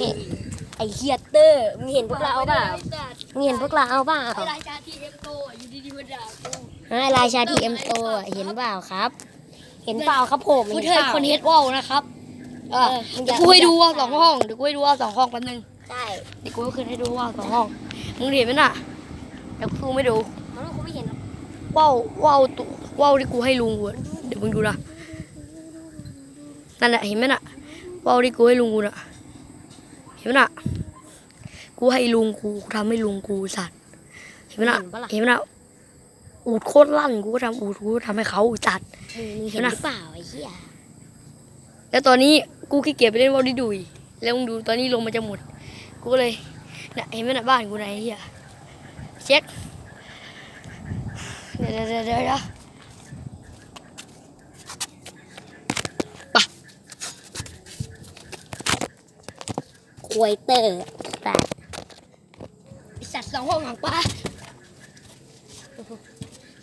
นี่ไอเฮียเตอร์มึงเห็นพวกเราเปล่ามึงเห็นพวกเราเปล่าไอ้ราชาทีเอ็มโตอะอยู่ดีๆมาด่ากูไอ้ราชาทีเอ็มโตเห็นเปล่าครับ เห็นเปล่าครับผมกูเห็นเทิเปดล่าคนเฮดว่าวนะครับเออมึงอเดี๋ยย่าวกูให้ดูว่าวสองห้องเดี๋ยวกูให้ดูว่าวสองห้องแป๊บนึงใช่เดี๋ยวกูขึ้นให้ดูว่าวสองห้องมึงเห็นไหมน่ะเดี๋ยวกูไม่ดูมันกูไม่เห็นหรอกว่าวว่าวตุว่าวที่กูให้ลุงกูอะเดี๋ยวมึงดูนะนั่นแหละเห็นไหมน่ะว่าวที่กูให้ลุงกูน่ะ เห็นไหมน่ะกูให้ลุงกูกูทำให้ลุงกูสัตว์เห็นไหมน่ะเห็นปะล่ะ เห็นไหมน่ะอูดโคตรลั่นกูก็ทำอูดกูก็ทำให้เขาจัดมึงเห็นหรือเปล่าไอ้เหี้ยแล้วตอนนี้กูขี้เกียจไปเล่นวอลดิดุยแล้วมึงดูตอนนี้ลมมันจะหมด กูก็เลยเนี่ยเห็นไหมน่ะบ้านกูไหนไอ้เฮียเช็คเดี๋ยวเดี๋ยวเดี๋ยวเดี๋ยว ควยเตอร์แต่ไอสัตว์สองห้องหางปลา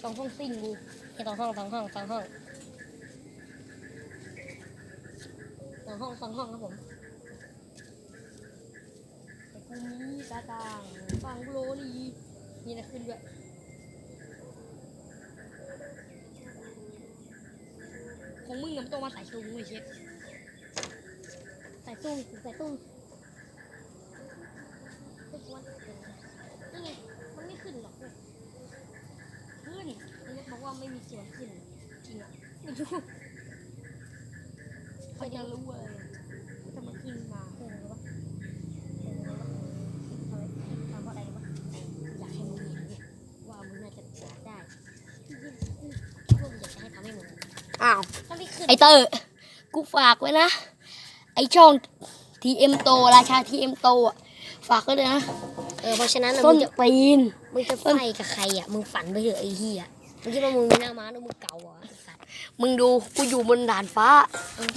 สองห้องซิ่งกูไอ้สองห้องสองห้องสองห้องสองห้องสองห้องครับผมแต่กูมีตาต่างฟังโรลีมีอะไรขึ้นด้วยของมึงน้ำต้องมาใส่ชูมึงไอเช็คใส่ตุ้งใส่ตุ้ง วรนี่ไงมันไม่ขึ้นหรอกเว้ยขึ้นมันบอกว่าไม่มีส่วนขึ้น จริงอะไม่รู้เขาจะรู้อะไรถ้ามันขึ้นมาเออวะเออวะทำไมทำเพราะอะไรวะอยากให้มึงเห็นเนี่ยว่ามึงน่าจะสาได้จริงๆกูคิดว่ามึงอยากจะให้ทำให้มึงอ้าวไอเตอร์ กูฝากไว้นะ ไอช่อง ทีเอ็มโตราชาทีเอ็มโตอะฝากไว้เลยนะเออเพราะฉะนั้นน่ะส้มึนงจะปีน มึงจะไฟกับใครอะมึงฝันไปเถอะไอ้เหี้ยมึงคิดว่ามึงมีหน้าม้าแล้วมึงเก่าเหรอไอ้สัตว์มึงดูกูอยู่บนด่านฟ้า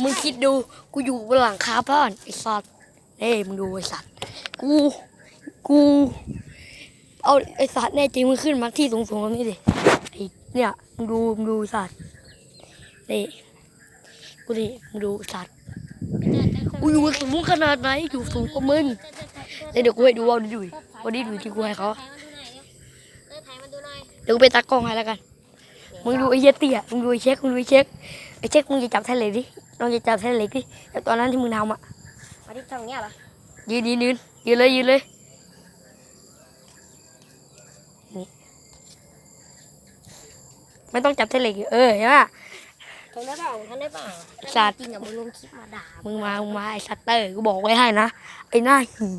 มึงคิดดูกูอยู่บนหลังคาบ้านไอสัตว์เอ้ยมึงดูไอสัตว์กูกู เอาไอสัตว์แน่จริงมึงขึ้นมาที่สูงๆตรงนี้ดิไอเนี่ยมึงดูมึงดูสัตว์นี่กูดิมึงดูสัตว์ กูอยู่สูงขนาดไหนอยู่สูงกว่ามึงแล้วเดี๋ยวกูให้ดูว่าดิดุยว่าดิดุยที่กูให้เขาเออถ่ายมันดูหน่อยเดี๋ยวกูไปตากล้องให้แล้วกัน มึงดูไอ้เหี้ยเตี้ยมึงดูไอ้เช็ค มึงดูไอ้เช็ค ไอ้เช็คมึงจะจับแท่นเหล็กดิลองจะจับแท่นเหล็กดิแต่ตอนนั้นที่มึงทำอะมาที่ทำอย่างเงี้ยเหรอ ยืนยืนยืนยืนเลยยืนเลยนี่ไม่ต้องจับแท่นเหล็ก เออเห็นปะ ทำได้เปล่าทำได้เปล่าสัตว์ จริงอะมึงลงคลิปมาด่ามึงมามึงมาไอ้สัตว์เตอร์กูบอกไว้ให้นะไอ้หน้าหี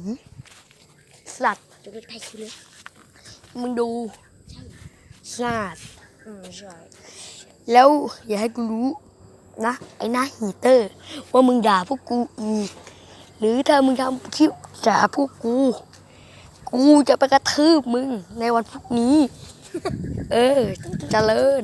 สัตว์จะไปใกล้คิดเลยมึงดูสัตว์อืมใช่แล้วอย่าให้กูรู้นะไอ้หน้าฮีเตอร์ว่ามึงด่าพวกกูอีกหรือถ้ามึงทำคลิปด่าพวกกู กูจะไปกระทืบมึงในวันพรุ่งนี้ เออเจริญ